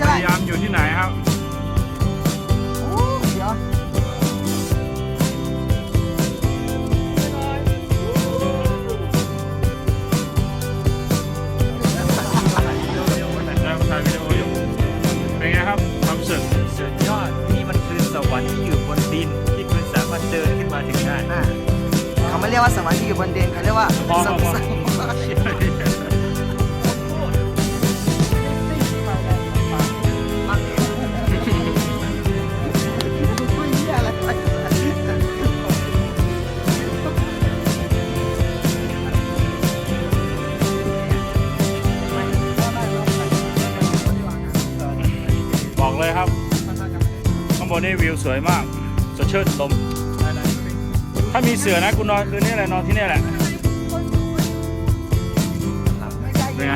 สยามอยู่ที่ไหนครับโอ้เดี๋ยวถ่ายวิดีโออยู่เป็นไงครับความรู้สึกสุดยอดนี่มันคือสวรรค์ที่อยู่บนดินที่คุณสามารถเดินขึ้นมาถึงได้น่ะเขาไม่เรียกว่าสวรรค์ที่อยู่บนเดนเขาเรียกว่า พอสพอวพอ บอกเลยครับ ข้างบนนี่วิวสวยมากสดชื่นลม ถ้ามีเสือนะกูนอนคืนนี้แหละนอนที่นี่แหละเป็นไง